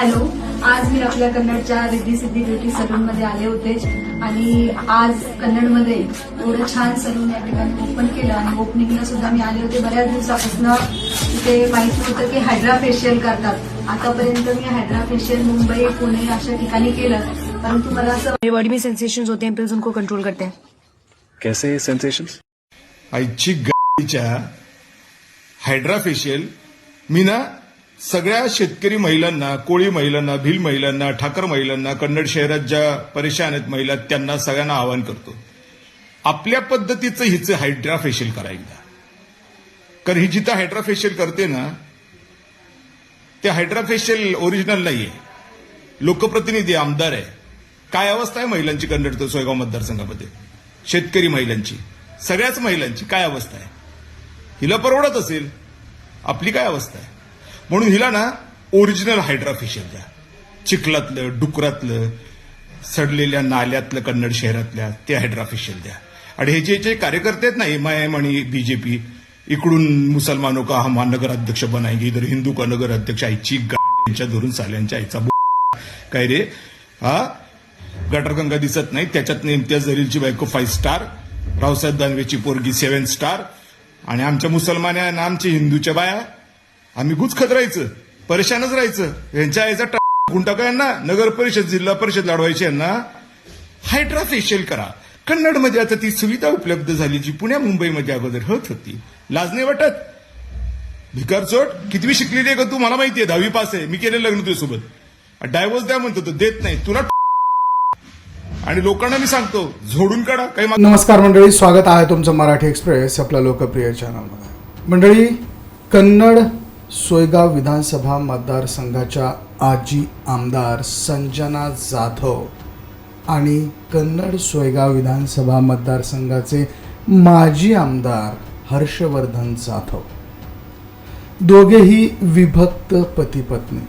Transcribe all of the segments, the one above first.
Hello आज मी आपल्या कन्नडच्या रिद्धी सिद्धी ब्युटी सलून मध्ये आले होते आणि आज कन्नडमध्ये एवढं छान सलून या ठिकाणी ओपन केलं आणि ओपनिंगला सुद्धा मी आले होते बऱ्याच दिवसापासून. तिथे माहीत नव्हतं की हायड्रा फेशियल करतात. आतापर्यंत मी हायड्रा फेशियल मुंबई पुणे अशा ठिकाणी केलं. परंतु मला असं बॉडी में सेंसेशन होते हैं उनको कंट्रोल करते. हैं कैसे सेंसेशंस आईची गाडीच्या हायड्रा फेशियल मी ना सगळ्या शेतकरी महिलांना कोळी महिलांना भिल महिलांना ठाकर महिलांना कन्नड शहरात ज्या परेशान आहेत महिला त्यांना सगळ्यांना आवाहन करतो. आपल्या पद्धतीचं हिचं हायड्रा फेशियल करा एकदा. कारण ही जिथं हायड्रा फेशियल करते ना ते हायड्रा फेशियल ओरिजिनल आहे लोकप्रतिनिधी आमदार आहे. काय अवस्था आहे महिलांची कन्नड सोयगाव मतदारसंघामध्ये? शेतकरी महिलांची. सगळ्याच महिलांची काय अवस्था आहे? हिला परवडत असेल. आपली काय अवस्था आहे? म्हणून हिला ना ओरिजिनल हायड्राफिशियल द्या चिखलातलं डुकरातलं सडलेल्या नाल्यातलं कन्नड शहरातल्या ते हायड्राफिशियल द्या आणि हे जे जे कार्यकर्ते आहेत ना एम आय एम आणि बीजेपी इकडून मुसलमानो का हम नगर अध्यक्ष बनाएंगे इधर हिंदू का नगर अध्यक्ष आईची यांच्या धरून साल्यांच्या आईचा बो- काय रे? हा? गटरगंगा दिसत नाही त्याच्यात इम्तियाज जरीलची बायको फाईव्ह स्टार रावसाहेब दानवेची पोरगी सेव्हन स्टार आणि आमच्या मुसलमान आहे आणि आमच्या हिंदूच्या बाया आम्ही गुचखत राहायचं परेशानच राहायचं. यांच्या आईचा गुंटा का यांना? नगर परिषद जिल्हा परिषद लढवायची यांना. हायड्रा फेशियल करा. कन्नडमध्ये आता ती सुविधा उपलब्ध झाली जी पुण्या मुंबईमध्ये अगोदर होत होती. लाज नाही वाटत? भिकार चोट? कितवी शिकलेली आहे का तू? मला माहितीये दहावी पास आहे. मी केले लग्न तुझ्यासोबत. डायव्हर्स द्या म्हणतो तो देत नाही. तुला आणि लोकांना मी सांगतो झोडून काढा. काही नमस्कार मंडळी स्वागत आहे तुमचं मराठी एक्सप्रेस आपल्या लोकप्रिय चॅनलमध्ये मंडळी कन्नड सोयगाव विधानसभा मतदारसंघाच्या आजी आमदार संजना जाधव आणि कन्नड सोयगाव विधानसभा मतदारसंघाचे माजी आमदार हर्षवर्धन जाधव. दोघेही विभक्त पतीपत्नी.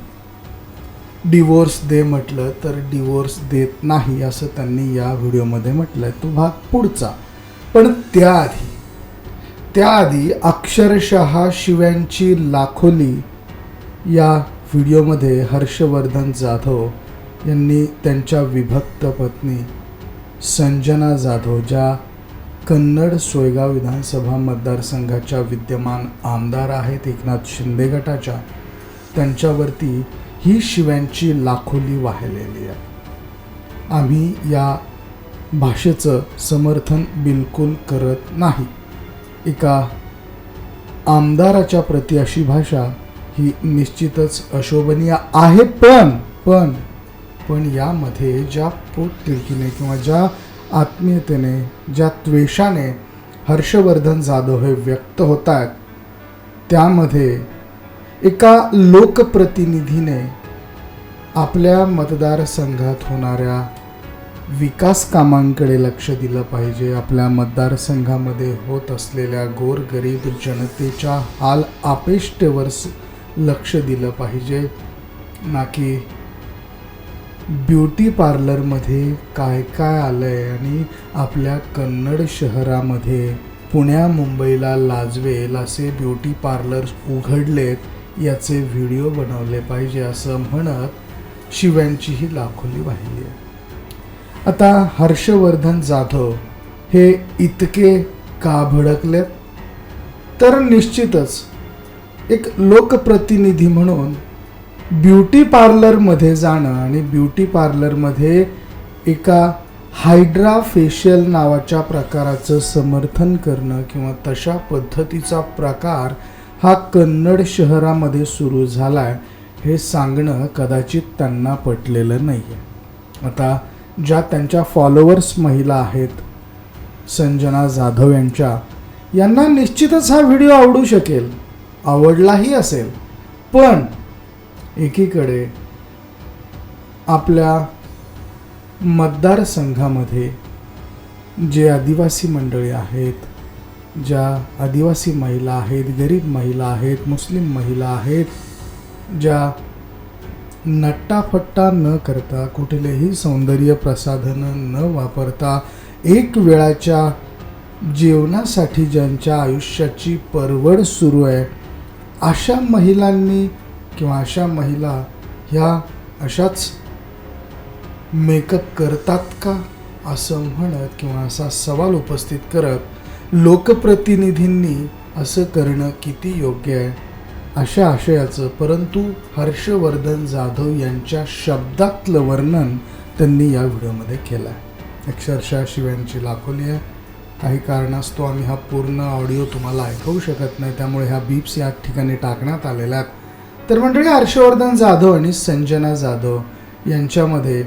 डिवोर्स दे म्हटलं तर डिवोर्स देत नाही असं त्यांनी या व्हिडिओमध्ये म्हटलं तो भाग पुढचा. पण त्याआधी त्याआधी अक्षरशः शिव्यांची लाखोली या व्हिडिओमध्ये हर्षवर्धन जाधव यांनी त्यांच्या विभक्त पत्नी संजना जाधव ज्या कन्नड सोयगाव विधानसभा मतदारसंघाच्या विद्यमान आमदार आहेत एकनाथ शिंदे गटाच्या त्यांच्यावरती ही शिव्यांची लाखोली वाहिलेली आहे. आम्ही या भाषेचं समर्थन बिलकुल करत नाही. एका आमदाराच्या प्रति अशी भाषा ही निश्चितच अशोभनीय आहे पण पण पण यामध्ये ज्या पोटतिडकीने किंवा ज्या आत्मीयतेने ज्या त्वेषाने हर्षवर्धन जाधव हे व्यक्त होत आहेत त्यामध्ये एका लोकप्रतिनिधीने आपल्या मतदारसंघात होणाऱ्या विकास कामांकडे लक्ष दिलं पाहिजे. आपल्या मतदारसंघामध्ये होत असलेल्या गोरगरीब जनतेच्या हाल आपेष्टेवर स- लक्ष दिलं पाहिजे. ना की ब्युटी पार्लरमध्ये काय काय आलं आहे आणि आपल्या कन्नड शहरामध्ये पुण्या मुंबईला लाजवेल असे ब्युटी पार्लर्स उघडलेत याचे व्हिडिओ बनवले पाहिजे असं म्हणत शिव्यांचीही लाखोली वाहिली आहे. आता हर्षवर्धन जाधव हे इतके का भडकलेत? तर निश्चितच एक लोकप्रतिनिधी म्हणून ब्युटी पार्लरमध्ये जाणं आणि ब्युटी पार्लरमध्ये एका हायड्रा फेशियल नावाच्या प्रकाराचं समर्थन करणं किंवा तशा पद्धतीचा प्रकार हा कन्नड शहरामध्ये सुरू झाला आहे हे सांगणं कदाचित त्यांना पटलेलं नाही आहे आता ज्या त्यांच्या फॉलोअर्स महिला आहेत संजना जाधव यांच्या यांना निश्चितच हा व्हिडिओ आवडू शकेल. आवडलाही असेल. पण एकीकडे आपल्या मतदारसंघामध्ये जे आदिवासी मंडळी आहेत ज्या आदिवासी महिला आहेत गरीब महिला आहेत मुस्लिम महिला आहेत ज्या नट्टाफट्टा न करता कुठलेही सौंदर्य प्रसाधनं न वापरता एक वेळाच्या जेवणासाठी ज्यांच्या आयुष्याची परवड सुरू आहे अशा महिलांनी किंवा अशा महिला ह्या अशाच मेकअप करतात का? असं म्हणत किंवा असा सवाल उपस्थित करत लोकप्रतिनिधींनी असं करणं किती योग्य आहे? अशा आशयाचं परंतु हर्षवर्धन जाधव यांच्या शब्दातलं वर्णन त्यांनी या व्हिडिओमध्ये केलं आहे अक्षरशः शिव्यांची लाखोली आहे. काही कारणास्तव आम्ही हा पूर्ण ऑडिओ तुम्हाला ऐकवू शकत नाही त्यामुळे ह्या बीप्स या ठिकाणी टाकण्यात आलेल्या आहेत. तर मंडळी हर्षवर्धन जाधव आणि संजना जाधव यांच्यामध्ये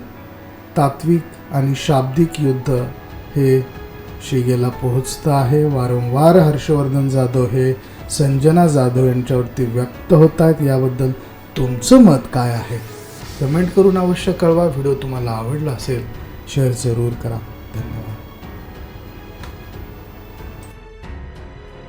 तात्विक आणि शाब्दिक युद्ध हे शिगेला पोहोचतं आहे. वारंवार हर्षवर्धन जाधव हे संजना जाधव यांच्यावरती व्यक्त होत आहेत याबद्दल तुमचं मत काय आहे? कमेंट करून अवश्य कळवा. व्हिडिओ तुम्हाला आवडला असेल शेअर जरूर करा. धन्यवाद.